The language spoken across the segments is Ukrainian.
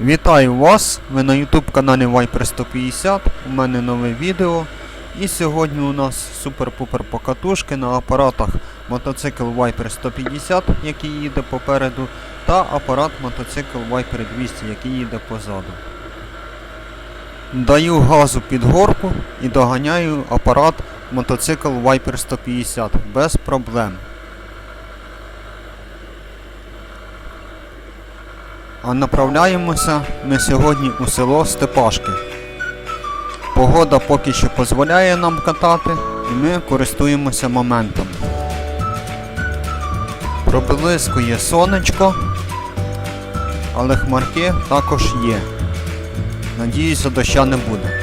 Вітаю вас! Ви на YouTube каналі Viper 150. У мене нове відео. І сьогодні у нас супер-пупер покатушки на апаратах мотоцикл Viper 150, який їде попереду, та апарат мотоцикл Viper 200, який їде позаду. Даю газу під горку і доганяю апарат мотоцикл Viper 150 без проблем. А направляємося ми сьогодні у село Степашки. Погода поки що дозволяє нам катати, і ми користуємося моментом. Проблискує сонечко, але хмарки також є. Надіюся, доща не буде.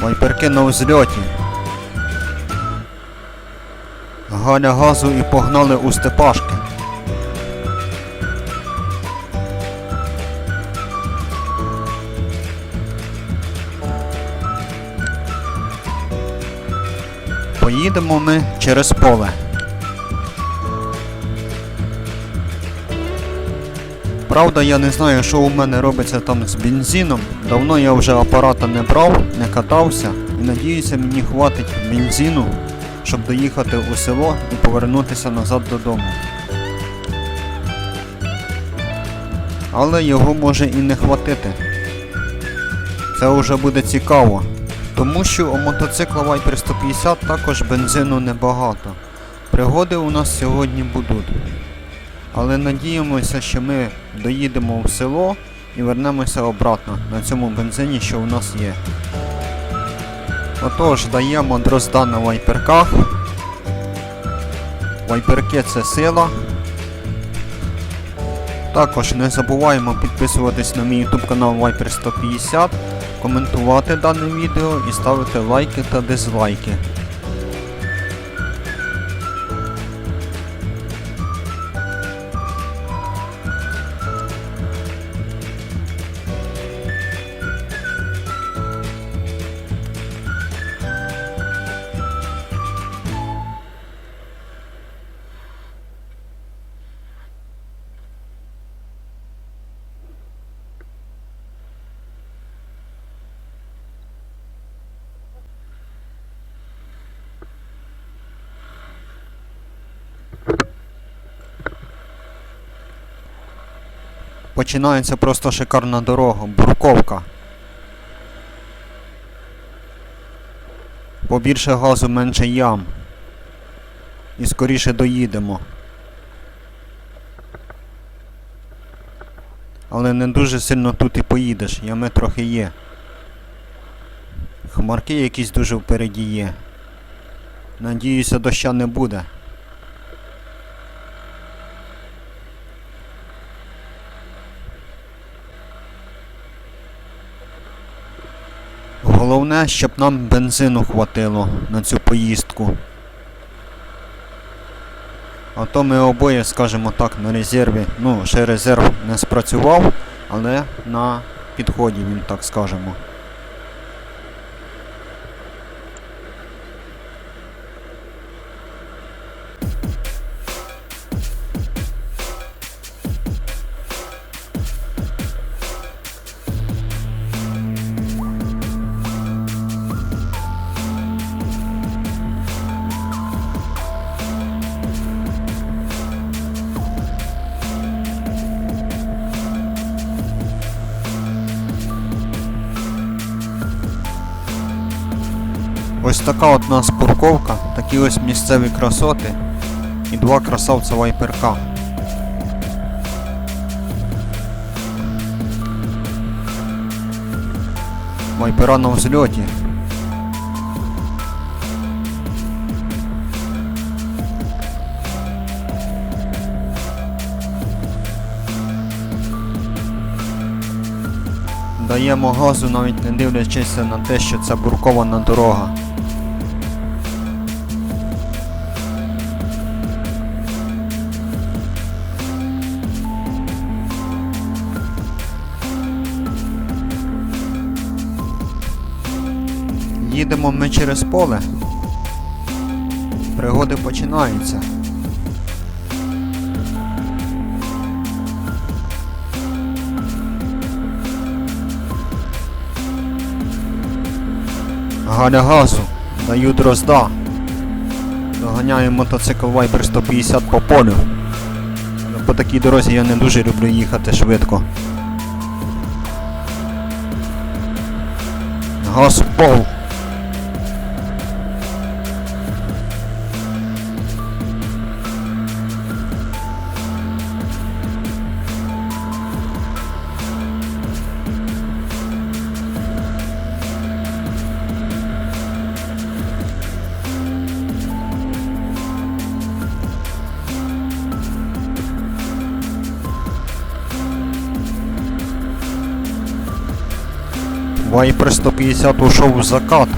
Вайперки на взльоті. Галя газу і погнали у Степашки. Поїдемо ми через поле. Правда, я не знаю, що у мене робиться там з бензином. Давно я вже апарата не брав, не катався і надіюся, мені хватить бензину, щоб доїхати у село і повернутися назад додому. Але його може і не хватити. Це вже буде цікаво. Тому що у мотоцикла Viper 150 також бензину небагато. Пригоди у нас сьогодні будуть. Але надіємося, що ми доїдемо в село і вернемося обратно на цьому бензині, що у нас є. Отож, даємо дрозда на вайперках. Вайперки це сила. Також не забуваємо підписуватись на мій YouTube канал Viper 150, коментувати дане відео і ставити лайки та дизлайки. Починається просто шикарна дорога, бурковка. Побільше газу, менше ям. І скоріше доїдемо. Але не дуже сильно тут і поїдеш, ями трохи є. Хмарки якісь дуже впереді є. Надіюся, доща не буде. Головне, щоб нам бензину хватило на цю поїздку. А то ми обоє, скажімо так, на резерві. Ну, ще резерв не спрацював, але на підході він, так скажемо. Ось така от нас парковка, такі ось місцеві красоти і два красавця вайперка. Вайпера на взльоті. Даємо газу навіть не дивлячись на те, що це буркована дорога. Їдемо ми через поле. Пригоди починаються. Галя газу, даю дрозда. Доганяю мотоцикл Viper 150 по полю. Але по такій дорозі я не дуже люблю їхати швидко. Газ пол. Вайпер 150 ушов в закат.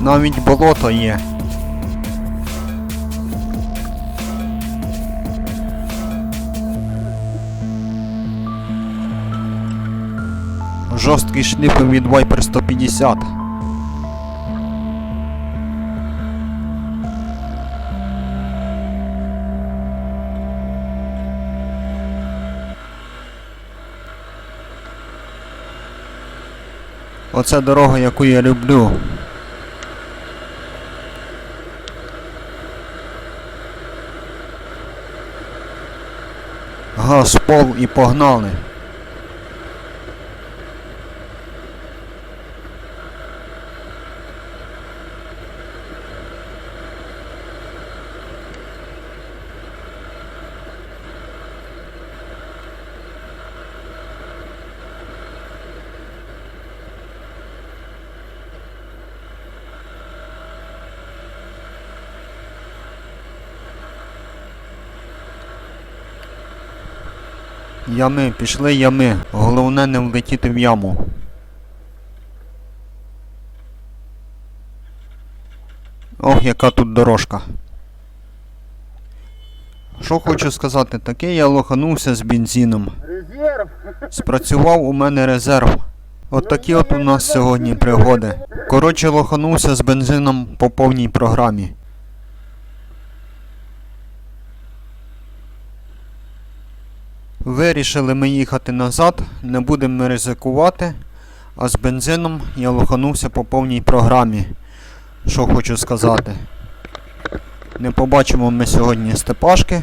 Навіть болото є. Жорсткий шліф від Viper 150. Оце дорога, яку я люблю. Газ пол і погнали. Ями, пішли ями. Головне не влетіти в яму. Ох, яка тут дорожка. Що хочу сказати, таке я лоханувся з бензином. Резерв. Спрацював у мене резерв. От такі от у нас сьогодні пригоди. Коротше, лоханувся з бензином по повній програмі. Вирішили ми їхати назад, не будемо ризикувати, а з бензином я лоханувся по повній програмі. Що хочу сказати. Не побачимо ми сьогодні степашки,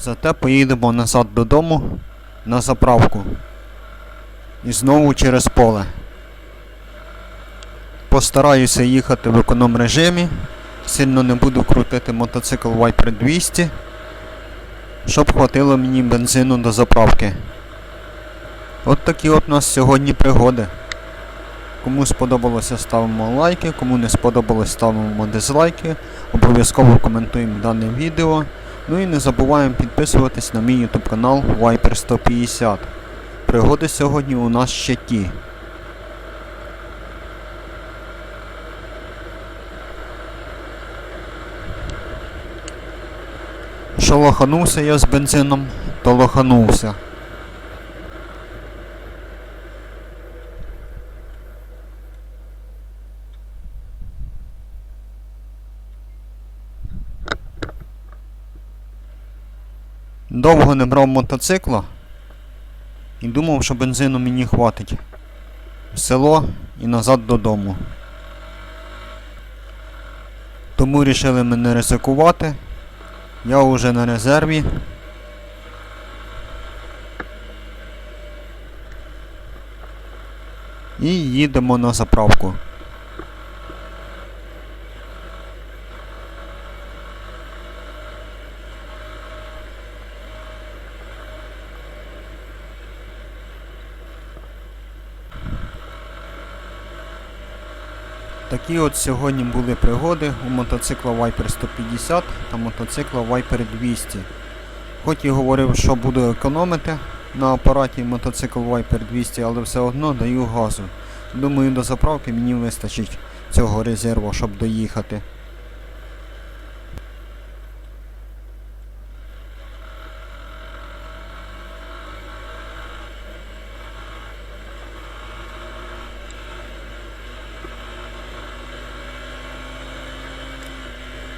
зате поїдемо назад додому на заправку. І знову через поле. Постараюся їхати в економ режимі. Сильно не буду крутити мотоцикл Viper 200, щоб хватило мені бензину до заправки. От такі от у нас сьогодні пригоди. Кому сподобалося, ставимо лайки, кому не сподобалось, ставимо дизлайки. Обов'язково коментуємо дане відео. Ну і не забуваємо підписуватись на мій YouTube канал Viper 150. Пригоди сьогодні у нас ще ті. Що лоханувся я з бензином, то лоханувся. Довго не брав мотоцикла і думав, що бензину мені хватить. В село і назад додому. Тому рішили ми не ризикувати. Я вже на резерві. І їдемо на заправку. Такі от сьогодні були пригоди у мотоцикла Viper 150 та мотоцикла Viper 200. Хоч і говорив, що буду економити на апараті мотоцикл Viper 200, але все одно даю газу. Думаю, до заправки мені вистачить цього резерву, щоб доїхати.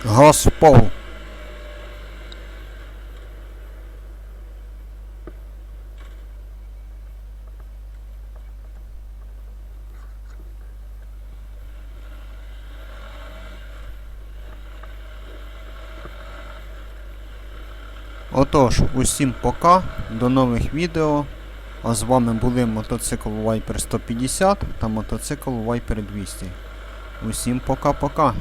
Газ. Отож, усім пока, до нових відео. А з вами були мотоцикл Viper 150 та мотоцикл Viper 200. Усім пока-пока.